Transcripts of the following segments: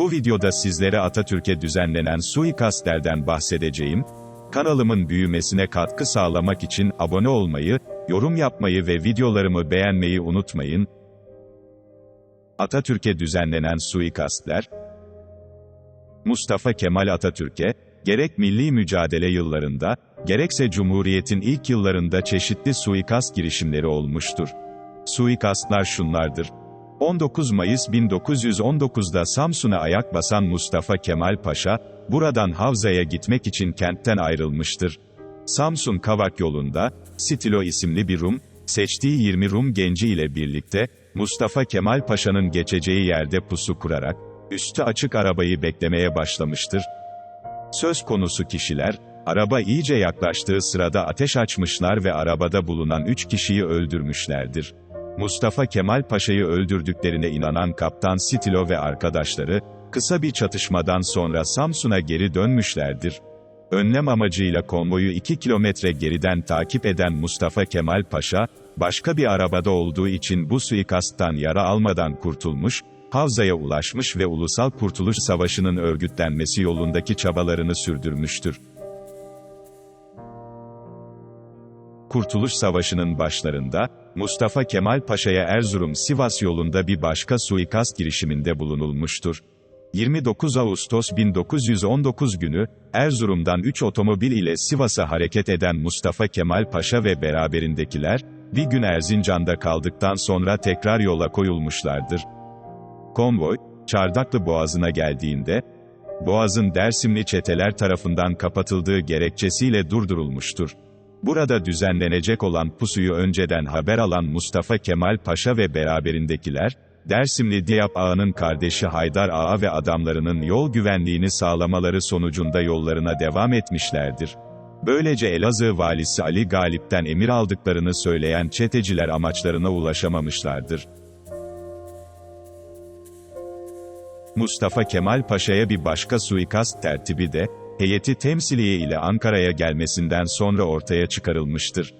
Bu videoda sizlere Atatürk'e düzenlenen suikastlerden bahsedeceğim. Kanalımın büyümesine katkı sağlamak için abone olmayı, yorum yapmayı ve videolarımı beğenmeyi unutmayın. Atatürk'e düzenlenen suikastler, Mustafa Kemal Atatürk'e, gerek milli mücadele yıllarında, gerekse Cumhuriyet'in ilk yıllarında çeşitli suikast girişimleri olmuştur. Suikastlar şunlardır. 19 Mayıs 1919'da Samsun'a ayak basan Mustafa Kemal Paşa, buradan Havza'ya gitmek için kentten ayrılmıştır. Samsun Kavak yolunda, Stilo isimli bir Rum, seçtiği 20 Rum genci ile birlikte, Mustafa Kemal Paşa'nın geçeceği yerde pusu kurarak, üstü açık arabayı beklemeye başlamıştır. Söz konusu kişiler, araba iyice yaklaştığı sırada ateş açmışlar ve arabada bulunan 3 kişiyi öldürmüşlerdir. Mustafa Kemal Paşa'yı öldürdüklerine inanan Kaptan Stilo ve arkadaşları, kısa bir çatışmadan sonra Samsun'a geri dönmüşlerdir. Önlem amacıyla konvoyu 2 kilometre geriden takip eden Mustafa Kemal Paşa, başka bir arabada olduğu için bu suikasttan yara almadan kurtulmuş, Havza'ya ulaşmış ve Ulusal Kurtuluş Savaşı'nın örgütlenmesi yolundaki çabalarını sürdürmüştür. Kurtuluş Savaşı'nın başlarında, Mustafa Kemal Paşa'ya Erzurum-Sivas yolunda bir başka suikast girişiminde bulunulmuştur. 29 Ağustos 1919 günü, Erzurum'dan 3 otomobil ile Sivas'a hareket eden Mustafa Kemal Paşa ve beraberindekiler, bir gün Erzincan'da kaldıktan sonra tekrar yola koyulmuşlardır. Konvoy, Çardaklı Boğazı'na geldiğinde, Boğaz'ın Dersimli çeteler tarafından kapatıldığı gerekçesiyle durdurulmuştur. Burada düzenlenecek olan pusuyu önceden haber alan Mustafa Kemal Paşa ve beraberindekiler, Dersimli Diyap Ağa'nın kardeşi Haydar Ağa ve adamlarının yol güvenliğini sağlamaları sonucunda yollarına devam etmişlerdir. Böylece Elazığ valisi Ali Galip'ten emir aldıklarını söyleyen çeteciler amaçlarına ulaşamamışlardır. Mustafa Kemal Paşa'ya bir başka suikast tertibi de, heyeti temsiliye ile Ankara'ya gelmesinden sonra ortaya çıkarılmıştır.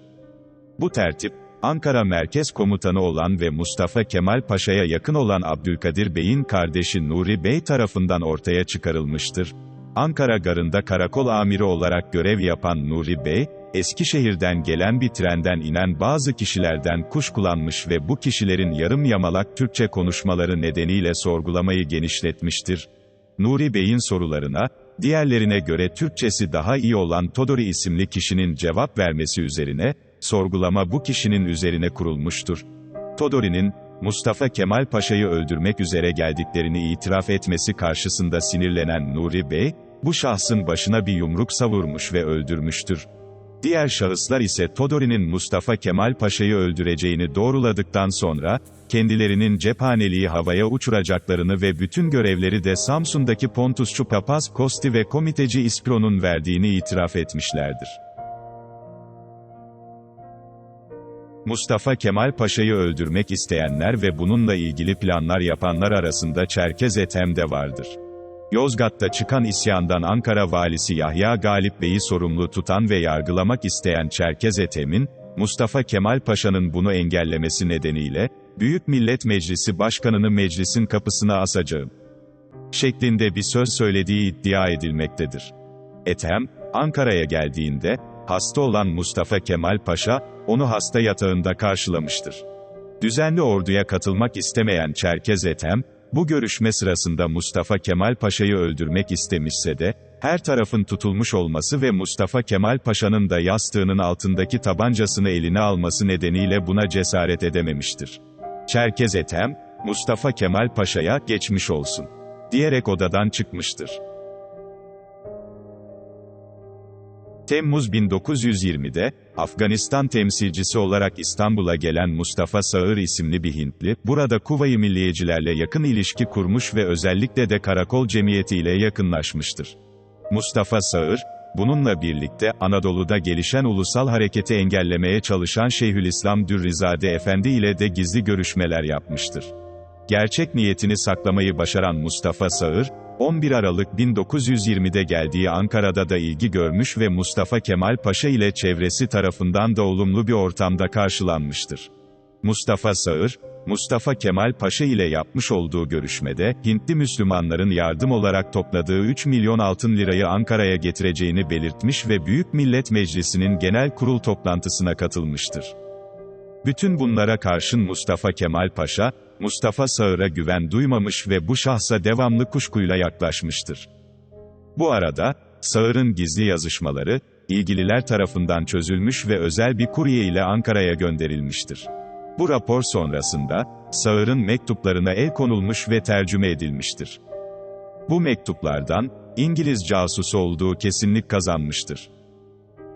Bu tertip, Ankara Merkez Komutanı olan ve Mustafa Kemal Paşa'ya yakın olan Abdülkadir Bey'in kardeşi Nuri Bey tarafından ortaya çıkarılmıştır. Ankara Garı'nda karakol amiri olarak görev yapan Nuri Bey, Eskişehir'den gelen bir trenden inen bazı kişilerden kuşkulanmış ve bu kişilerin yarım yamalak Türkçe konuşmaları nedeniyle sorgulamayı genişletmiştir. Nuri Bey'in sorularına, diğerlerine göre Türkçesi daha iyi olan Todori isimli kişinin cevap vermesi üzerine, sorgulama bu kişinin üzerine kurulmuştur. Todori'nin, Mustafa Kemal Paşa'yı öldürmek üzere geldiklerini itiraf etmesi karşısında sinirlenen Nuri Bey, bu şahsın başına bir yumruk savurmuş ve öldürmüştür. Diğer şahıslar ise Todori'nin Mustafa Kemal Paşa'yı öldüreceğini doğruladıktan sonra, kendilerinin cephaneliği havaya uçuracaklarını ve bütün görevleri de Samsun'daki Pontusçu Papaz Kosti ve komiteci İspro'nun verdiğini itiraf etmişlerdir. Mustafa Kemal Paşa'yı öldürmek isteyenler ve bununla ilgili planlar yapanlar arasında Çerkez Ethem de vardır. Yozgat'ta çıkan isyandan Ankara valisi Yahya Galip Bey'i sorumlu tutan ve yargılamak isteyen Çerkez Ethem'in, Mustafa Kemal Paşa'nın bunu engellemesi nedeniyle, Büyük Millet Meclisi Başkanı'nı meclisin kapısına asacağım. şeklinde bir söz söylediği iddia edilmektedir. Ethem, Ankara'ya geldiğinde, hasta olan Mustafa Kemal Paşa, onu hasta yatağında karşılamıştır. Düzenli orduya katılmak istemeyen Çerkez Ethem, bu görüşme sırasında Mustafa Kemal Paşa'yı öldürmek istemişse de, her tarafın tutulmuş olması ve Mustafa Kemal Paşa'nın da yastığının altındaki tabancasını eline alması nedeniyle buna cesaret edememiştir. Çerkez Ethem, Mustafa Kemal Paşa'ya geçmiş olsun diyerek odadan çıkmıştır. Temmuz 1920'de, Afganistan temsilcisi olarak İstanbul'a gelen Mustafa Sağır isimli bir Hintli, burada Kuvayi Milliyecilerle yakın ilişki kurmuş ve özellikle de Karakol Cemiyeti ile yakınlaşmıştır. Mustafa Sağır, bununla birlikte Anadolu'da gelişen ulusal hareketi engellemeye çalışan Şeyhülislam Dürrizade Efendi ile de gizli görüşmeler yapmıştır. Gerçek niyetini saklamayı başaran Mustafa Sağır, 11 Aralık 1920'de geldiği Ankara'da da ilgi görmüş ve Mustafa Kemal Paşa ile çevresi tarafından da olumlu bir ortamda karşılanmıştır. Mustafa Sağır, Mustafa Kemal Paşa ile yapmış olduğu görüşmede, Hintli Müslümanların yardım olarak topladığı 3 milyon altın lirayı Ankara'ya getireceğini belirtmiş ve Büyük Millet Meclisi'nin genel kurul toplantısına katılmıştır. Bütün bunlara karşın Mustafa Kemal Paşa, Mustafa Sağır'a güven duymamış ve bu şahsa devamlı kuşkuyla yaklaşmıştır. Bu arada, Sağır'ın gizli yazışmaları, ilgililer tarafından çözülmüş ve özel bir kurye ile Ankara'ya gönderilmiştir. Bu rapor sonrasında, Sağır'ın mektuplarına el konulmuş ve tercüme edilmiştir. Bu mektuplardan, İngiliz casusu olduğu kesinlik kazanmıştır.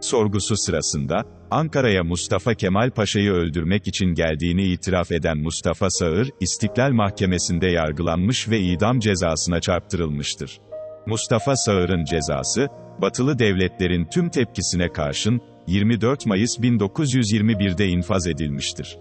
Sorgusu sırasında, Ankara'ya Mustafa Kemal Paşa'yı öldürmek için geldiğini itiraf eden Mustafa Sağır, İstiklal Mahkemesi'nde yargılanmış ve idam cezasına çarptırılmıştır. Mustafa Sağır'ın cezası, batılı devletlerin tüm tepkisine karşın, 24 Mayıs 1921'de infaz edilmiştir.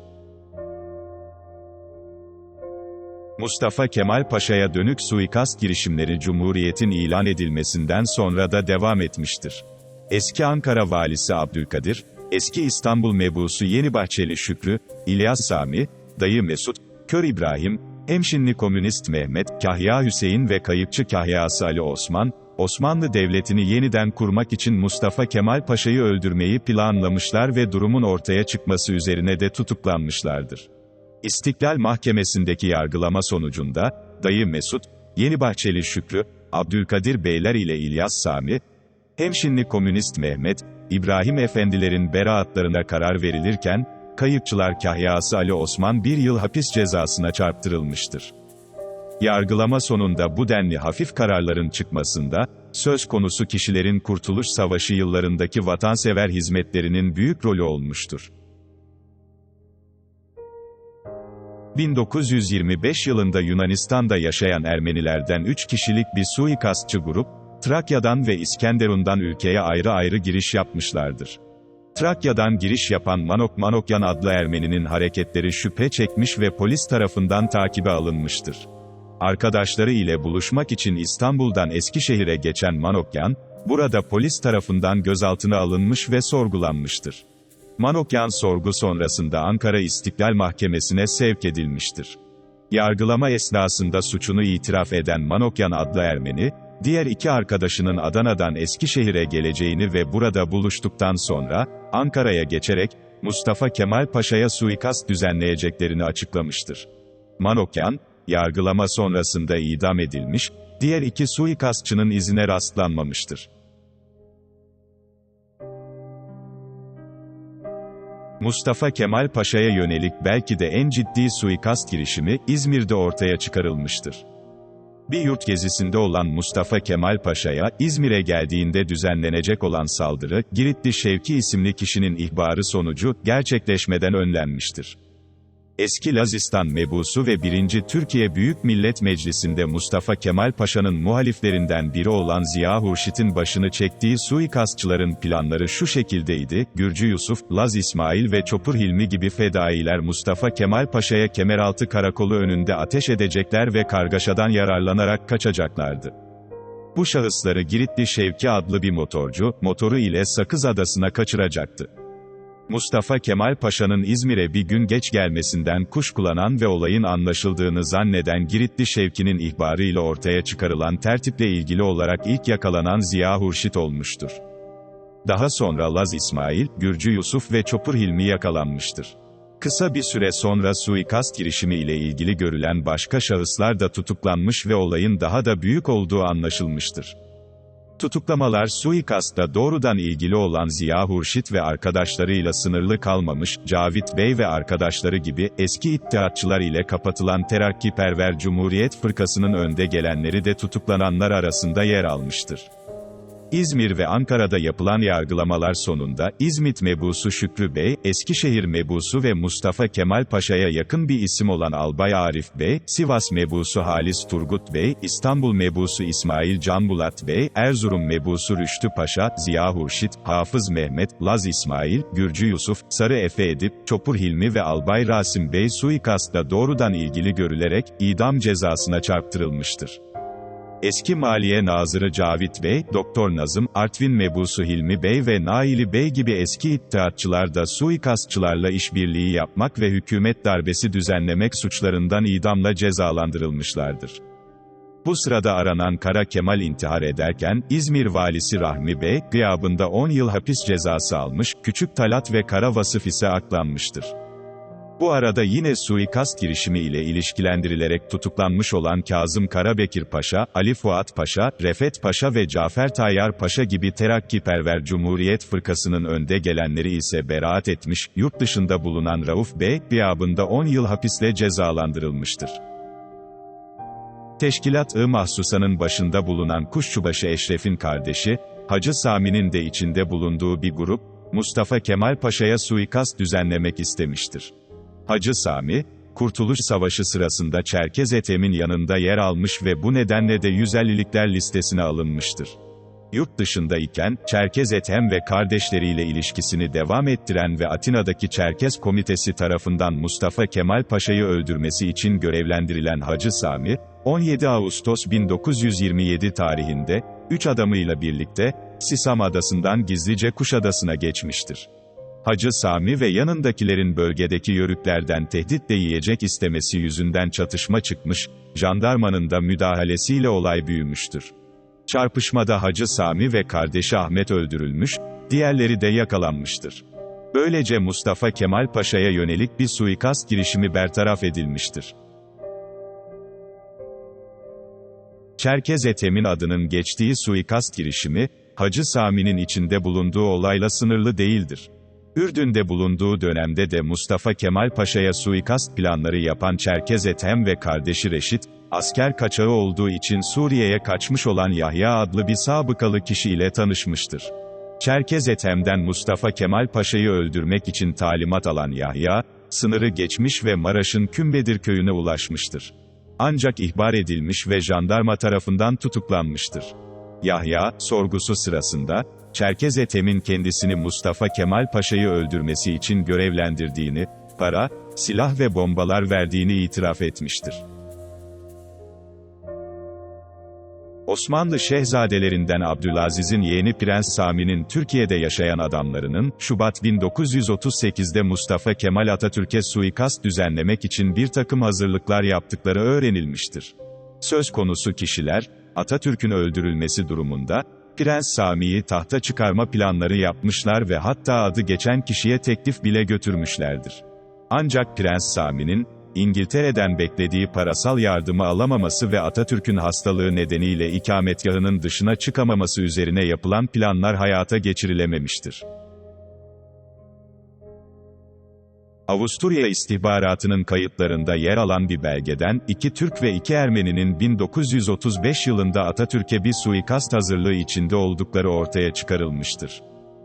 Mustafa Kemal Paşa'ya dönük suikast girişimleri Cumhuriyet'in ilan edilmesinden sonra da devam etmiştir. Eski Ankara Valisi Abdülkadir, eski İstanbul Mebusu Yenibahçeli Şükrü, İlyas Sami, Dayı Mesut, Kör İbrahim, Hemşinli Komünist Mehmet, Kahya Hüseyin ve kayıpçı Kahyası Ali Osman, Osmanlı Devleti'ni yeniden kurmak için Mustafa Kemal Paşa'yı öldürmeyi planlamışlar ve durumun ortaya çıkması üzerine de tutuklanmışlardır. İstiklal Mahkemesi'ndeki yargılama sonucunda, Dayı Mesut, Yenibahçeli Şükrü, Abdülkadir Beyler ile İlyas Sami, Hemşinli Komünist Mehmet, İbrahim Efendilerin beraatlarına karar verilirken, kayıpçılar Kahyası Ali Osman bir yıl hapis cezasına çarptırılmıştır. Yargılama sonunda bu denli hafif kararların çıkmasında, söz konusu kişilerin Kurtuluş Savaşı yıllarındaki vatansever hizmetlerinin büyük rolü olmuştur. 1925 yılında Yunanistan'da yaşayan Ermenilerden 3 kişilik bir suikastçı grup, Trakya'dan ve İskenderun'dan ülkeye ayrı ayrı giriş yapmışlardır. Trakya'dan giriş yapan Manok Manokyan adlı Ermeninin hareketleri şüphe çekmiş ve polis tarafından takibe alınmıştır. Arkadaşları ile buluşmak için İstanbul'dan Eskişehir'e geçen Manokyan, burada polis tarafından gözaltına alınmış ve sorgulanmıştır. Manokyan sorgu sonrasında Ankara İstiklal Mahkemesi'ne sevk edilmiştir. Yargılama esnasında suçunu itiraf eden Manokyan adlı Ermeni, diğer iki arkadaşının Adana'dan Eskişehir'e geleceğini ve burada buluştuktan sonra, Ankara'ya geçerek, Mustafa Kemal Paşa'ya suikast düzenleyeceklerini açıklamıştır. Manokyan, yargılama sonrasında idam edilmiş, diğer iki suikastçının izine rastlanmamıştır. Mustafa Kemal Paşa'ya yönelik belki de en ciddi suikast girişimi, İzmir'de ortaya çıkarılmıştır. Bir yurt gezisinde olan Mustafa Kemal Paşa'ya, İzmir'e geldiğinde düzenlenecek olan saldırı, Giritli Şevki isimli kişinin ihbarı sonucu, gerçekleşmeden önlenmiştir. Eski Lazistan mebusu ve 1. Türkiye Büyük Millet Meclisi'nde Mustafa Kemal Paşa'nın muhaliflerinden biri olan Ziya Hurşit'in başını çektiği suikastçıların planları şu şekildeydi, Gürcü Yusuf, Laz İsmail ve Çopur Hilmi gibi fedailer Mustafa Kemal Paşa'ya Kemeraltı Karakolu önünde ateş edecekler ve kargaşadan yararlanarak kaçacaklardı. Bu şahısları Giritli Şevki adlı bir motorcu, motoru ile Sakız Adası'na kaçıracaktı. Mustafa Kemal Paşa'nın İzmir'e bir gün geç gelmesinden kuşkulanan ve olayın anlaşıldığını zanneden Giritli Şevki'nin ihbarıyla ortaya çıkarılan tertiple ilgili olarak ilk yakalanan Ziya Hurşit olmuştur. Daha sonra Laz İsmail, Gürcü Yusuf ve Çopur Hilmi yakalanmıştır. Kısa bir süre sonra suikast girişimi ile ilgili görülen başka şahıslar da tutuklanmış ve olayın daha da büyük olduğu anlaşılmıştır. Tutuklamalar suikastla doğrudan ilgili olan Ziya Hurşit ve arkadaşlarıyla sınırlı kalmamış, Cavit Bey ve arkadaşları gibi eski iddiatçılar ile kapatılan Terakkiperver Cumhuriyet Fırkası'nın önde gelenleri de tutuklananlar arasında yer almıştır. İzmir ve Ankara'da yapılan yargılamalar sonunda, İzmit mebusu Şükrü Bey, Eskişehir mebusu ve Mustafa Kemal Paşa'ya yakın bir isim olan Albay Arif Bey, Sivas mebusu Halis Turgut Bey, İstanbul mebusu İsmail Canbulat Bey, Erzurum mebusu Rüştü Paşa, Ziya Hurşit, Hafız Mehmet, Laz İsmail, Gürcü Yusuf, Sarı Efe Edip, Çopur Hilmi ve Albay Rasim Bey suikastla doğrudan ilgili görülerek, idam cezasına çarptırılmıştır. Eski Maliye Nazırı Cavit Bey, Doktor Nazım, Artvin Mebusu Hilmi Bey ve Naili Bey gibi eski iddiatçılar da suikastçılarla işbirliği yapmak ve hükümet darbesi düzenlemek suçlarından idamla cezalandırılmışlardır. Bu sırada aranan Kara Kemal intihar ederken, İzmir valisi Rahmi Bey, gıyabında 10 yıl hapis cezası almış, Küçük Talat ve Kara Vasıf ise aklanmıştır. Bu arada yine suikast girişimi ile ilişkilendirilerek tutuklanmış olan Kazım Karabekir Paşa, Ali Fuat Paşa, Refet Paşa ve Cafer Tayyar Paşa gibi terakkiperver Cumhuriyet Fırkası'nın önde gelenleri ise beraat etmiş, yurt dışında bulunan Rauf Bey, gıyabında 10 yıl hapisle cezalandırılmıştır. Teşkilat-ı Mahsusa'nın başında bulunan Kuşçubaşı Eşref'in kardeşi, Hacı Sami'nin de içinde bulunduğu bir grup, Mustafa Kemal Paşa'ya suikast düzenlemek istemiştir. Hacı Sami, Kurtuluş Savaşı sırasında Çerkez Ethem'in yanında yer almış ve bu nedenle de 150'likler listesine alınmıştır. Yurt dışında iken, Çerkez Ethem ve kardeşleriyle ilişkisini devam ettiren ve Atina'daki Çerkez Komitesi tarafından Mustafa Kemal Paşa'yı öldürmesi için görevlendirilen Hacı Sami, 17 Ağustos 1927 tarihinde, üç adamıyla birlikte, Sisam Adası'ndan gizlice Kuşadası'na geçmiştir. Hacı Sami ve yanındakilerin bölgedeki yörüklerden tehditle yiyecek istemesi yüzünden çatışma çıkmış, jandarmanın da müdahalesiyle olay büyümüştür. Çarpışmada Hacı Sami ve kardeşi Ahmet öldürülmüş, diğerleri de yakalanmıştır. Böylece Mustafa Kemal Paşa'ya yönelik bir suikast girişimi bertaraf edilmiştir. Çerkez Ethem'in adının geçtiği suikast girişimi, Hacı Sami'nin içinde bulunduğu olayla sınırlı değildir. Ürdün'de bulunduğu dönemde de Mustafa Kemal Paşa'ya suikast planları yapan Çerkez Ethem ve kardeşi Reşit, asker kaçağı olduğu için Suriye'ye kaçmış olan Yahya adlı bir sabıkalı kişiyle tanışmıştır. Çerkez Ethem'den Mustafa Kemal Paşa'yı öldürmek için talimat alan Yahya, sınırı geçmiş ve Maraş'ın Kümbedir köyüne ulaşmıştır. Ancak ihbar edilmiş ve jandarma tarafından tutuklanmıştır. Yahya, sorgusu sırasında, Çerkez Ethem'in kendisini Mustafa Kemal Paşa'yı öldürmesi için görevlendirdiğini, para, silah ve bombalar verdiğini itiraf etmiştir. Osmanlı şehzadelerinden Abdülaziz'in yeğeni Prens Sami'nin Türkiye'de yaşayan adamlarının, Şubat 1938'de Mustafa Kemal Atatürk'e suikast düzenlemek için bir takım hazırlıklar yaptıkları öğrenilmiştir. Söz konusu kişiler, Atatürk'ün öldürülmesi durumunda, Prens Sami'yi tahta çıkarma planları yapmışlar ve hatta adı geçen kişiye teklif bile götürmüşlerdir. Ancak Prens Sami'nin, İngiltere'den beklediği parasal yardımı alamaması ve Atatürk'ün hastalığı nedeniyle ikametgahının dışına çıkamaması üzerine yapılan planlar hayata geçirilememiştir. Avusturya istihbaratının kayıtlarında yer alan bir belgeden, iki Türk ve iki Ermeninin 1935 yılında Atatürk'e bir suikast hazırlığı içinde oldukları ortaya çıkarılmıştır.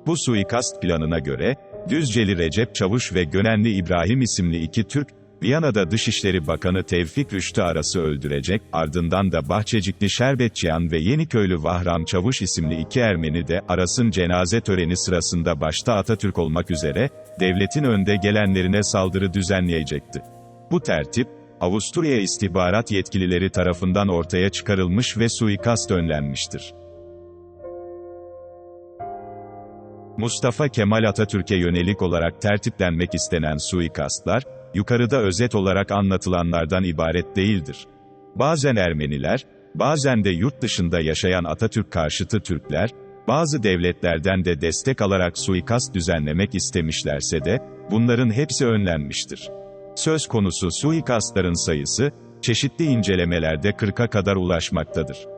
Bu suikast planına göre, Düzceli Recep Çavuş ve Gönenli İbrahim isimli iki Türk, Viyana'da Dışişleri Bakanı Tevfik Rüştü Aras'ı öldürecek, ardından da Bahçecikli Şerbetçiyan ve Yeniköylü Vahram Çavuş isimli iki Ermeni de Aras'ın cenaze töreni sırasında başta Atatürk olmak üzere, devletin önde gelenlerine saldırı düzenleyecekti. Bu tertip, Avusturya istihbarat yetkilileri tarafından ortaya çıkarılmış ve suikast önlenmiştir. Mustafa Kemal Atatürk'e yönelik olarak tertiplenmek istenen suikastlar, yukarıda özet olarak anlatılanlardan ibaret değildir. Bazen Ermeniler, bazen de yurt dışında yaşayan Atatürk karşıtı Türkler, bazı devletlerden de destek alarak suikast düzenlemek istemişlerse de, bunların hepsi önlenmiştir. Söz konusu suikastların sayısı, çeşitli incelemelerde 40'a kadar ulaşmaktadır.